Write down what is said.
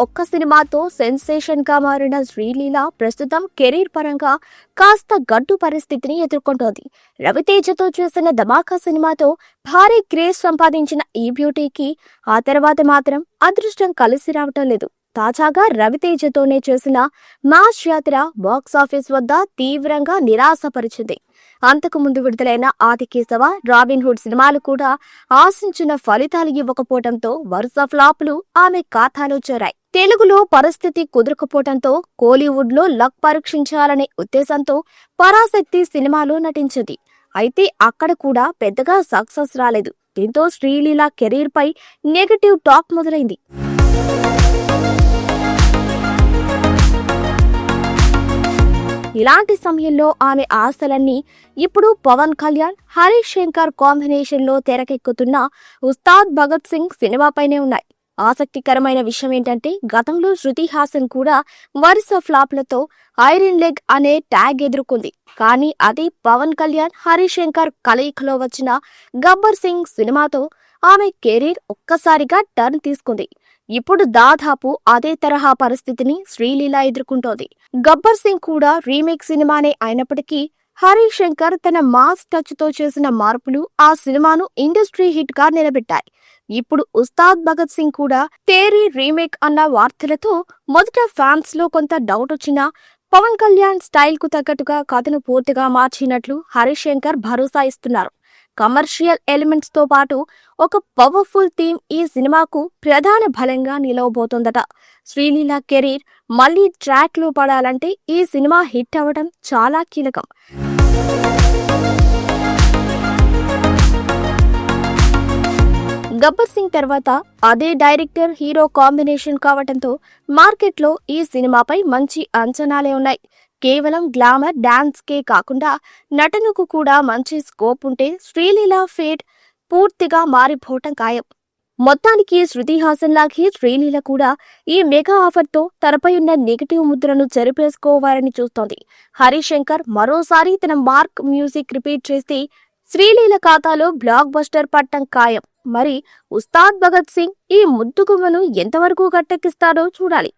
ఒక్క సినిమాతో సెన్సేషన్గా మారిన శ్రీలీల ప్రస్తుతం కెరీర్ పరంగా కాస్త గడ్డు పరిస్థితిని ఎదుర్కొంటోంది. రవితేజతో చేసిన ధమాకా సినిమాతో భారీ క్రేజ్ సంపాదించిన ఈ బ్యూటీకి ఆ తర్వాత మాత్రం అదృష్టం కలిసి రావటం లేదు. తాజాగా రవితేజతోనే చేసిన మాస్ యాత్ర బాక్సాఫీస్ వద్ద తీవ్రంగా నిరాశపరిచింది. అంతకు ముందు విడుదలైన ఆదికేశవ రాబిన్హుడ్ సినిమాలు కూడా ఆశించిన ఫలితాలు ఇవ్వకపోవడంతో వరుస ఫ్లాపులు ఆమె ఖాతాలో చేరాయి. తెలుగులో పరిస్థితి కుదరకపోవడంతో కోలీవుడ్లో లక్ పరీక్షించాలనే ఉద్దేశంతో పరాశక్తి సినిమాలో నటించింది. అయితే అక్కడ కూడా పెద్దగా సక్సెస్ రాలేదు. దీంతో శ్రీలీల కెరీర్ పై నెగటివ్ టాక్ మొదలైంది. ఇలాంటి సమయంలో ఆమె ఆశలన్నీ ఇప్పుడు పవన్ కళ్యాణ్ హరీష్ శంకర్ కాంబినేషన్లో తెరకెక్కుతున్న ఉస్తాద్ భగత్ సింగ్ సినిమాపైనే ఉన్నాయి. ఆసక్తికరమైన విషయం ఏంటంటే గతంలో శృతి హాసన్ కూడా వరుస ఫ్లాప్లతో ఐరన్ లెగ్ అనే ట్యాగ్ ఎదుర్కొంది. కానీ అది పవన్ కళ్యాణ్ హరీష్ శంకర్ కలయికలో వచ్చిన గబ్బర్ సింగ్ సినిమాతో ఆమె కెరీర్ ఒక్కసారిగా టర్న్ తీసుకుంది. ఇప్పుడు దాదాపు అదే తరహా పరిస్థితిని శ్రీలీల ఎదుర్కొంటోంది. గబ్బర్ సింగ్ కూడా రీమేక్ సినిమానే అయినప్పటికీ హరీష్ శంకర్ తన మాస్ టచ్తో చేసిన మార్పులు ఆ సినిమాను ఇండస్ట్రీ హిట్గా నిలబెట్టాయి. ఇప్పుడు ఉస్తాద్ భగత్ సింగ్ కూడా తేరీ రీమేక్ అన్న వార్తలతో మొదట ఫ్యాన్స్లో కొంత డౌట్ వచ్చినా పవన్ కళ్యాణ్ స్టైల్కు తగ్గట్టుగా కథను పూర్తిగా మార్చినట్లు హరీష్ శంకర్ భరోసా ఇస్తున్నారు. కమర్షియల్ ఎలిమెంట్స్తో పాటు ఒక పవర్ఫుల్ థీమ్ ఈ సినిమాకు ప్రధాన బలంగా నిలవబోతోందట. శ్రీలీల కెరీర్ మళ్ళీ ట్రాక్లో పడాలంటే ఈ సినిమా హిట్ అవ్వడం చాలా కీలకం. గబ్బర్ సింగ్ తర్వాత అదే డైరెక్టర్ హీరో కాంబినేషన్ కావటంతో మార్కెట్లో ఈ సినిమాపై మంచి అంచనాలే ఉన్నాయి. కేవలం గ్లామర్ డాన్స్ కే కాకుండా నటనకు కూడా మంచి స్కోప్ ఉంటే శ్రీలీల ఫేట్ పూర్తిగా మారిపోవటం ఖాయం. మొత్తానికి శృతి హాసన్ లాగే శ్రీలీల కూడా ఈ మెగా ఆఫర్తో తనపై ఉన్న నెగిటివ్ ముద్రను చెరిపేసుకోవాలని చూస్తోంది. హరీష్ శంకర్ మరోసారి తన మార్క్ మ్యూజిక్ రిపీట్ చేస్తే శ్రీలీల ఖాతాలో బ్లాక్ బస్టర్ పట్టం ఖాయం. మరి ఉస్తాద్ భగత్ సింగ్ ఈ ముద్దుగుమ్మను ఎంతవరకు గట్టెక్కిస్తారో చూడాలి.